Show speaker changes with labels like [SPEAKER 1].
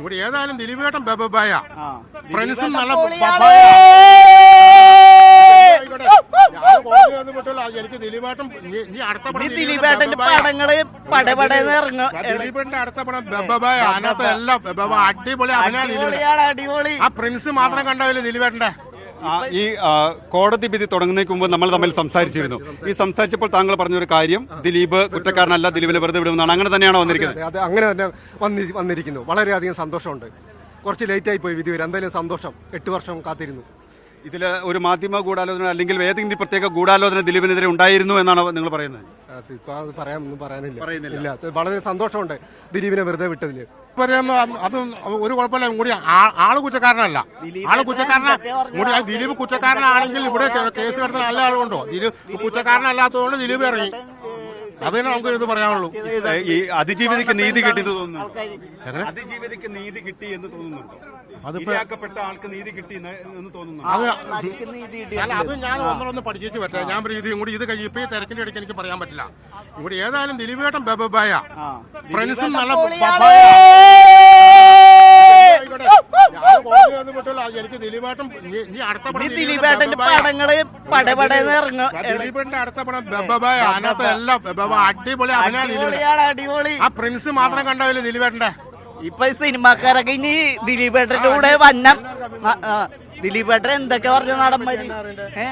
[SPEAKER 1] ഇവിടെ ഏതായാലും ദിലീപേട്ടൻ ബബബായ. ഫ്രണ്ട്സും നല്ല. എനിക്ക് ദിലീപേട്ടൻ അടുത്ത
[SPEAKER 2] ദിലീപേട്ടന്റെ
[SPEAKER 1] അടുത്ത പടം ബബബായ അതിനകത്ത് എല്ലാം അടിപൊളി അഭിനയ ദിലീപേട്ടൻ. ആ പ്രിൻസ് മാത്രം കണ്ടാവില്ല ദിലീപേട്ടന്റെ
[SPEAKER 3] ഈ കോടതി വിധി തുടങ്ങുന്നതിന് മുമ്പ് നമ്മൾ തമ്മിൽ സംസാരിച്ചിരുന്നു. ഈ സംസാരിച്ചപ്പോൾ താങ്കൾ പറഞ്ഞൊരു കാര്യം ദിലീപ് കുറ്റക്കാരനല്ല ദിലീപിനെ വെറുതെ വിടുമെന്നാണ്. അങ്ങനെ തന്നെയാണോ വന്നിരിക്കുന്നത്?
[SPEAKER 4] അതെ അങ്ങനെ തന്നെ വന്നി വന്നിരിക്കുന്നു. വളരെയധികം സന്തോഷമുണ്ട്. കുറച്ച് ലേറ്റായി പോയി വിധി വരും. എന്തായാലും സന്തോഷം. എട്ട് വർഷം കാത്തിരുന്നു.
[SPEAKER 3] ഇതിൽ ഒരു മാധ്യമ ഗൂഢാലോചന അല്ലെങ്കിൽ ഏതെങ്കിലും പ്രത്യേക ഗൂഢാലോചന ദിലീപിനെതിരെ ഉണ്ടായിരുന്നു എന്നാണ് നിങ്ങൾ പറയുന്നത്?
[SPEAKER 4] അത് ഇപ്പൊ അത് പറയാൻ ഒന്നും പറയാനില്ല. ഇല്ല വളരെ സന്തോഷമുണ്ട് ദിലീപിനെ വെറുതെ വിട്ടതിൽ.
[SPEAKER 1] പറയുന്നു അത് ഒരു കുഴപ്പമില്ല കൂടി ആൾ കുറ്റക്കാരനല്ല. ആൾ കുറ്റക്കാരന. കൂടി ദിലീപ് കുറ്റക്കാരനാണെങ്കിൽ ഇവിടെ കേസ് കിടത്തുന്ന നല്ല ആളുണ്ടോ ദിലീപ് കുറ്റക്കാരനല്ലാത്തതുകൊണ്ട് ദിലീപ് ഇറങ്ങി. അത് തന്നെ നമുക്ക് ഇത് പറയാനുള്ളൂ.
[SPEAKER 3] ഈ അതിജീവിതയ്ക്ക് നീതി കിട്ടി എന്ന് തോന്നുന്നു
[SPEAKER 1] അതിജീവിതക്ക്
[SPEAKER 3] അതിജീവിതയ്ക്ക് നീതി കിട്ടി എന്ന് തോന്നുന്നുണ്ടോ?
[SPEAKER 1] അതിപ്പോ
[SPEAKER 3] ആൾക്ക് നീതി കിട്ടി എന്ന് തോന്നുന്നു
[SPEAKER 1] അത്
[SPEAKER 2] അതിക്ക് നീതി കിട്ടി.
[SPEAKER 1] അല്ല അത് ഞാൻ ഒന്നൊന്ന് പഠിച്ചു പറ്റാം ഞാൻ പറയും ഇത് കൂടി ഇത് കഴിഞ്ഞ് ഇപ്പൊ തിരക്കിന്റെ ഇടയ്ക്ക് എനിക്ക് പറയാൻ പറ്റില്ല. ഇവിടെ ഏതായാലും ദിലീപേട്ടൻ ബബബായ. ഫ്രണ്ട്സും നല്ല. എനിക്ക് ദിലീപേട്ടൻ നീ അടുത്ത പടം
[SPEAKER 2] ഇനി
[SPEAKER 1] ദിലീപേട്ടൻ
[SPEAKER 2] ദിലീപേട്ടന്റെ
[SPEAKER 1] ബബബായ.
[SPEAKER 2] പടങ്ങൾ പടപടന്ന് ഇറങ്ങും.
[SPEAKER 1] ഞാൻ അടുത്ത പടം ബബബായ. അതിനകത്ത് എല്ലാം ബബ അടിപൊളി അഭിനയ ദിലീപേട്ടൻ
[SPEAKER 2] അടിപൊളി.
[SPEAKER 1] ആ പ്രിൻസ് മാത്രം കണ്ടാവില്ല ദിലീപേട്ടന്റെ
[SPEAKER 2] ഇപ്പൊ ഈ സിനിമാക്കാരൊക്കെ ഇനി ദിലീപേട്ടന്റെ കൂടെ വന്നം. ദിലീപേട്ടൻ എന്തൊക്കെ പറഞ്ഞു നടന്മാര്? ഏ?